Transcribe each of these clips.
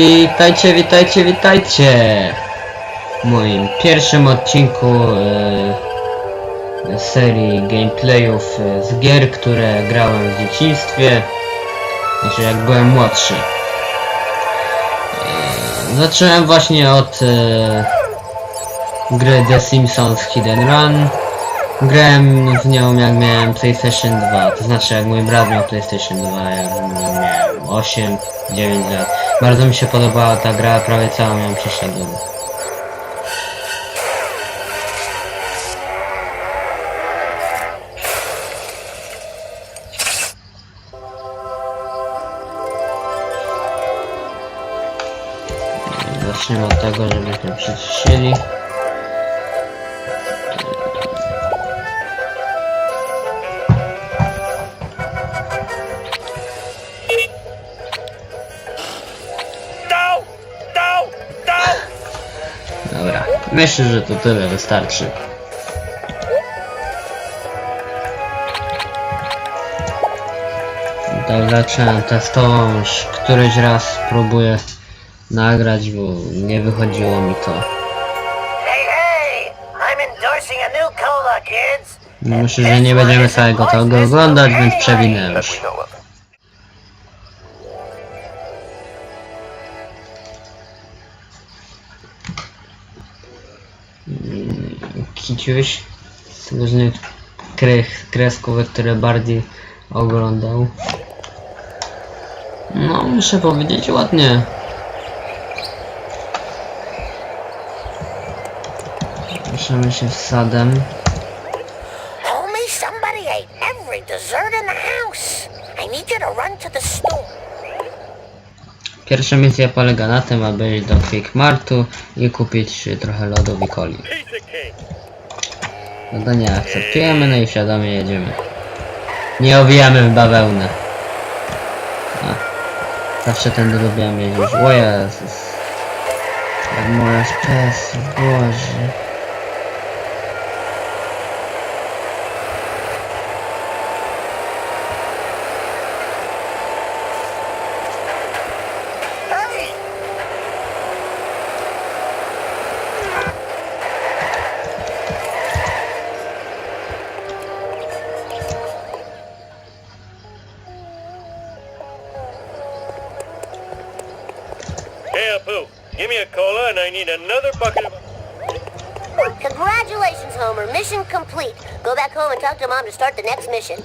Witajcie, witajcie, witajcie! W moim pierwszym odcinku e, serii gameplayów e, z gier, które grałem w dzieciństwie, znaczy jak byłem młodszy. E, zacząłem właśnie od e, gry The Simpsons Hidden Run. Grałem w nią jak miałem PlayStation 2, to znaczy jak mój brat miał PlayStation 2, jak miałem 8, 9 lat. Bardzo mi się podobała ta gra, prawie całą ją przeszedłem. Zacznijmy od tego, żebyśmy przyciszyli. Myślę, że to tyle wystarczy. Tak zacząłem testowo, już któryś raz próbuję nagrać, bo nie wychodziło mi to. Kids! Myślę, że nie będziemy całego tego oglądać, więc przewinę już. Kiciuś z różnych kres, kreskówek, które bardziej oglądał. No, muszę powiedzieć ładnie. Ruszamy się z sadem. Homie, somebody ate every dessert in the house. I need you to run to the store. Pierwsza misja polega na tym, aby iść do Quick Martu i kupić trochę lodów i coli. Zadanie akceptujemy, no i świadomie jedziemy. Nie owijamy w bawełnę. A, zawsze ten lubiłem jeździć. O Jezus. Jak moja stres, Boże. Need another bucket of... Congratulations, Homer. Mission complete. Go back home and talk to Mom to start the next mission.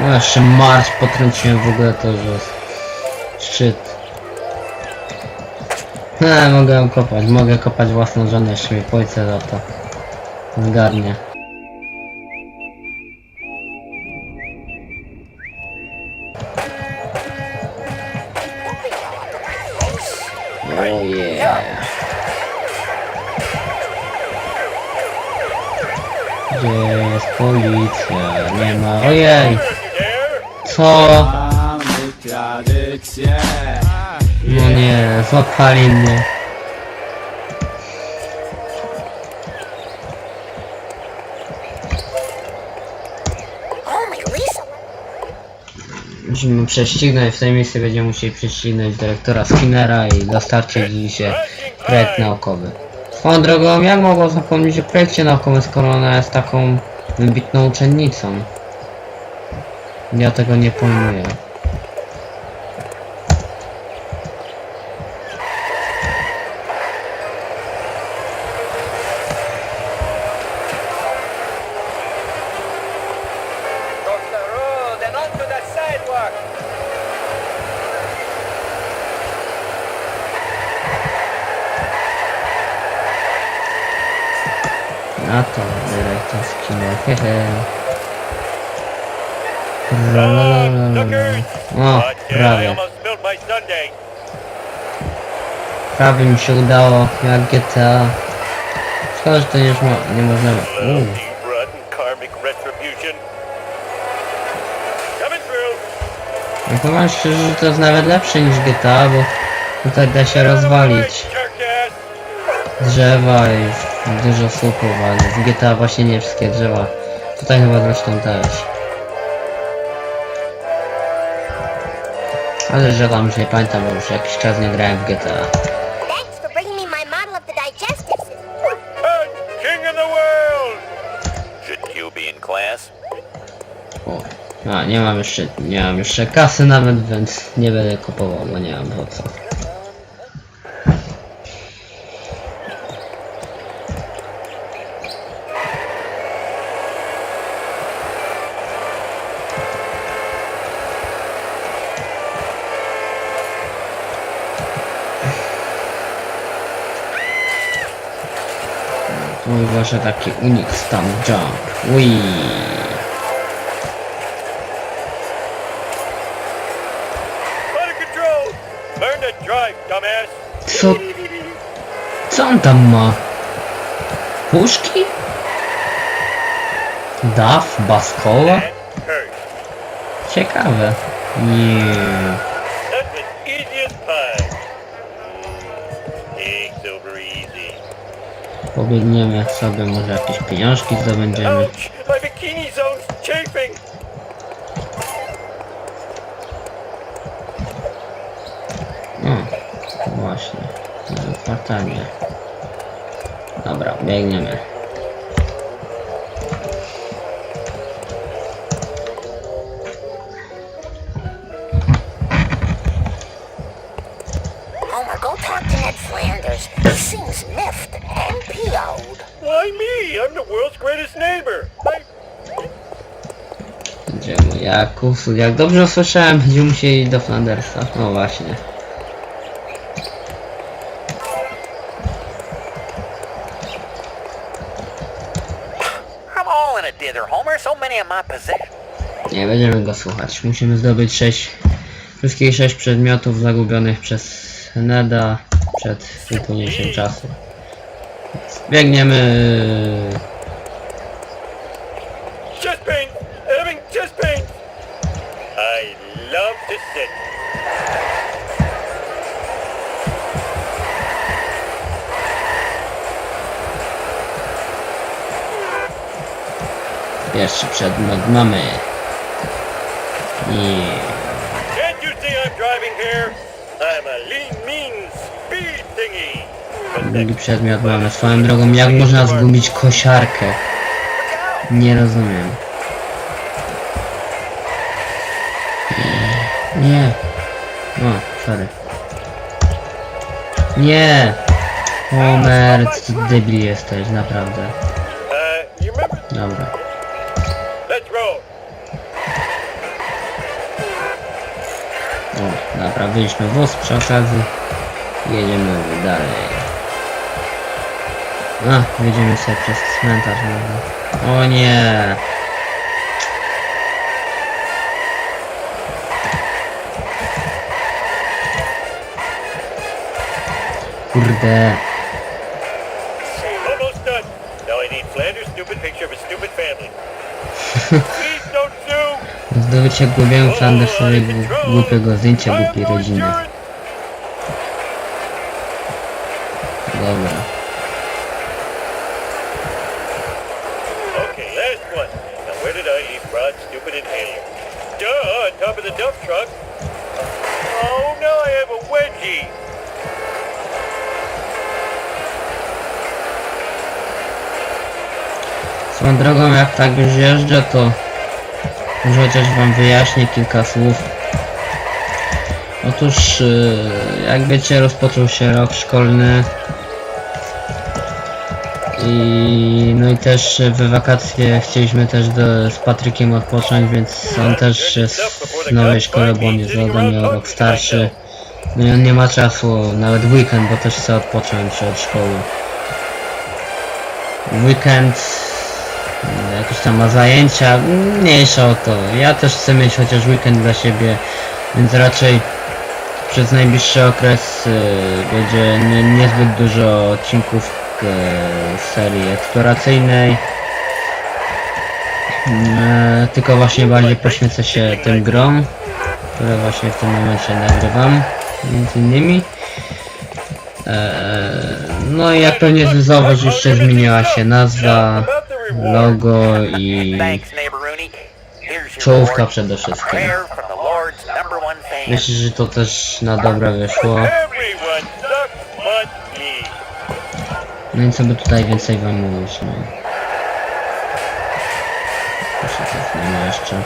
No jeszcze Mars potrąciłem w ogóle to, że szczyt. No, mogę kopać, mogę kopać własną żonę, jeszcze mi ojca za to zgarnie. Policja? Nie ma. Ojej! Co? Mamy tradycję. No nie, złapali mnie. Musimy prześcignąć, w tej misji będziemy musieli prześcignąć dyrektora Skinnera i dostarczyć się projekt naukowy. Swoją drogą, jak mogą zapomnieć o projekcie naukowym, skoro ona jest taką wybitną uczennicą? Ja tego nie pojmuję. A to dyrektor Skinner, hehe. O, prawie. Prawie mi się udało, jak GTA. Szkoda, że to nie, mo- nie można... Uuu. No powiem szczerze, że to jest nawet lepsze niż GTA, bo tutaj da się rozwalić drzewa i dużo słupów, ale w GTA właśnie nie wszystkie drzewa. Tutaj chyba zresztą też. Ale że tam już nie pamiętam, bo już jakiś czas nie grałem w GTA. O. A, nie mam jeszcze, nie mam jeszcze kasy nawet, więc nie będę kupował, bo nie mam po co. Mój właśnie taki unik stan jump. Ui. Co? Co on tam ma? Puszki? Daf? Hurt. Ciekawe. Nie. That's Pobiegniemy sobie, może jakieś pieniążki zdobędziemy. Ouch! My bikini zone's chafing. O, właśnie. Zafatanie. Dobra, biegniemy. Będziemy, jak, jak dobrze usłyszałem, będziemy musieli do Flandersa. No właśnie. Nie będziemy go słuchać. Musimy zdobyć 6 wszystkich 6 przedmiotów zagubionych przez Neda przed wypłynięciem czasu. Biegniemy. Pierwszy przedmiot mamy. I Can't you see I'm driving here? I'm a lean, mean speed thingy. drugi przedmiot mamy. Swoją drogą, jak można zgubić kosiarkę? Nie rozumiem. Nie. O, sorry. Nie! Homer, ty debil jesteś, naprawdę. Uh? Dobra. Naprawiliśmy wóz przy okazji. Jedziemy dalej. A, jedziemy sobie przez cmentarz może. O nie! Kurde. Almost done. Now I need Flanders' stupid picture of a stupid family. Zdobycie of control. głupiego zdjęcia głupiej no rodziny. Dobra. Okay, last one. Now where did I leave Rod's stupid inhaler? Duh, on top of the dump truck. Oh, now I have a wedgie. Swoją drogą, jak tak już jeżdżę, to może chociaż wam wyjaśnię kilka słów. Otóż, yy, jak wiecie, rozpoczął się rok szkolny. I no i też we wakacje chcieliśmy też do, z Patrykiem odpocząć, więc on też jest w nowej szkole, bo on jest ode mnie o rok starszy. No i on nie ma czasu, nawet weekend, bo też chce odpocząć od szkoły. Weekend jakieś tam ma zajęcia, mniejsza o to. Ja też chcę mieć chociaż weekend dla siebie, więc raczej przez najbliższy okres y, będzie nie, niezbyt dużo odcinków y, serii eksploracyjnej. E, tylko właśnie bardziej poświęcę się tym grom, które właśnie w tym momencie nagrywam, między innymi. E, no i jak pewnie zauważyliście, zmieniła się nazwa. Logo i czołówka przede wszystkim. Myślę, że to też na dobre wyszło. No i co by tutaj więcej wam mówić, no. Proszę cofnijmy jeszcze.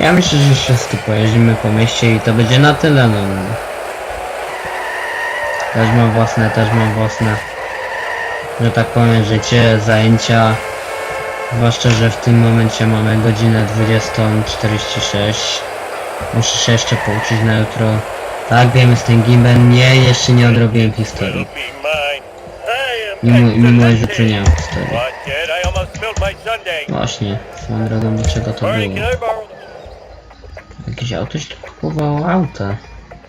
Ja myślę, że wszyscy pojeździmy po mieście i to będzie na tyle, no. Też mam własne, też mam własne, że tak powiem, życie, zajęcia. Zwłaszcza, że w tym momencie mamy godzinę 20.46. Muszę się jeszcze pouczyć na jutro. Tak, wiemy z tym gimbem. Nie, jeszcze nie odrobiłem historii. Mimo, mimo że tu nie historii. Właśnie, swoją drogą do czego to było? Jakieś auto się tu kupowało auta.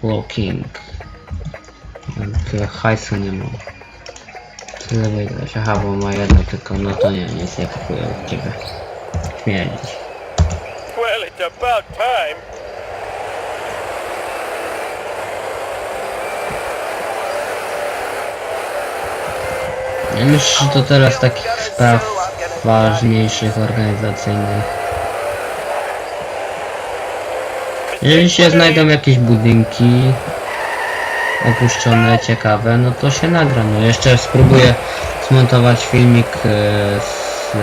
Low King. Tyle hajsu nie mam. Tyle wygrać. Aha, bo ma jedno tylko, no to nie, nie kupuję od ciebie. Śmierć. Well, it's about time. Ja myślę, że to teraz takich spraw ważniejszych organizacyjnych. Jeżeli się znajdą jakieś budynki opuszczone, ciekawe, no to się nagra. No jeszcze spróbuję zmontować filmik e, z e,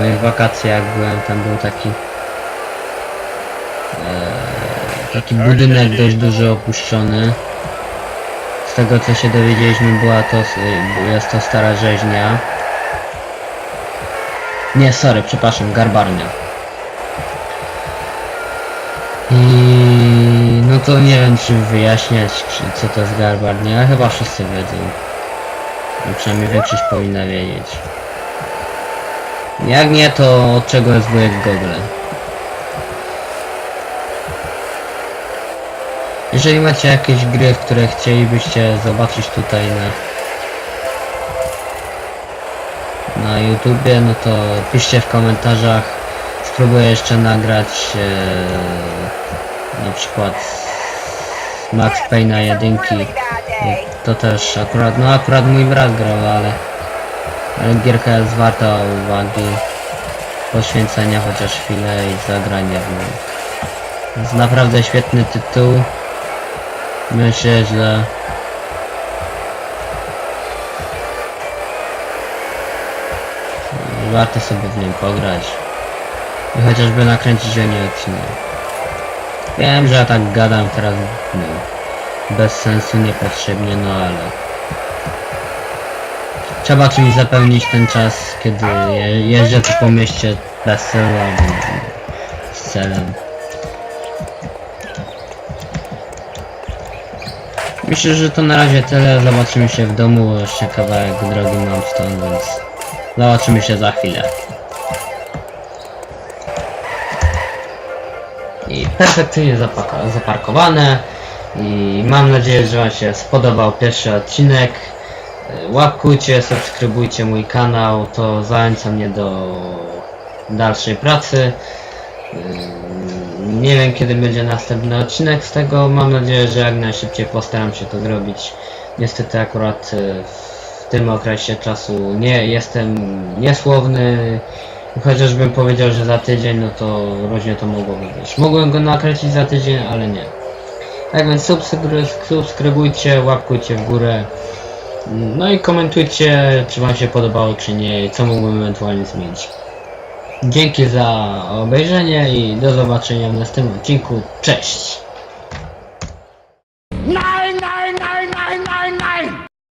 moich wakacji, jak byłem, tam był taki e, taki budynek dość duży opuszczony. Z tego co się dowiedzieliśmy była to, jest to stara rzeźnia. Nie, sorry, przepraszam, garbarnia. I to nie wiem czy wyjaśniać czy, co to jest garbarnia, ale chyba wszyscy wiedzą. No, przynajmniej większość powinna wiedzieć. Jak nie to od czego jest wujek Google? Jeżeli macie jakieś gry, które chcielibyście zobaczyć tutaj na na YouTubie, no to piszcie w komentarzach. Spróbuję jeszcze nagrać e, na przykład Max Payne'a jedynki. To też akurat, no akurat mój brat grał, ale, ale gierka jest warta uwagi, poświęcenia chociaż chwilę i zagrania w nią. Jest naprawdę świetny tytuł. Myślę, że warto sobie w nim pograć i chociażby nakręcić o niej odcinek. Wiem, że ja tak gadam teraz no, bez sensu, niepotrzebnie, no ale trzeba czymś zapełnić ten czas, kiedy je, jeżdżę tu po mieście bez celu z celem. Myślę, że to na razie tyle. Zobaczymy się w domu. Jeszcze kawałek drogi mam stąd, więc zobaczymy się za chwilę. I perfekcyjnie zaparkowane. I mam nadzieję, że Wam się spodobał pierwszy odcinek. E, Łapkujcie, subskrybujcie mój kanał, to zachęca mnie do dalszej pracy. Nie wiem kiedy będzie następny odcinek z tego. Mam nadzieję, że jak najszybciej postaram się to zrobić. Niestety akurat e, w tym okresie czasu nie jestem niesłowny. Chociażbym powiedział, że za tydzień, no to różnie to mogłoby być. Mogłem go nakręcić za tydzień, ale nie. Tak więc subskry- subskrybujcie, łapkujcie w górę. No i komentujcie, czy Wam się podobało, czy nie, i co mógłbym ewentualnie zmienić. Dzięki za obejrzenie i do zobaczenia w następnym odcinku. Cześć!